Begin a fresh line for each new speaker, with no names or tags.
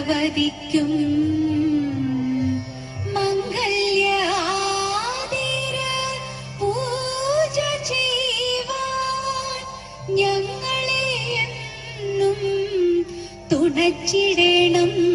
പതിക്കും ഞങ്ങളെ എന്നും തുണച്ചിടണം.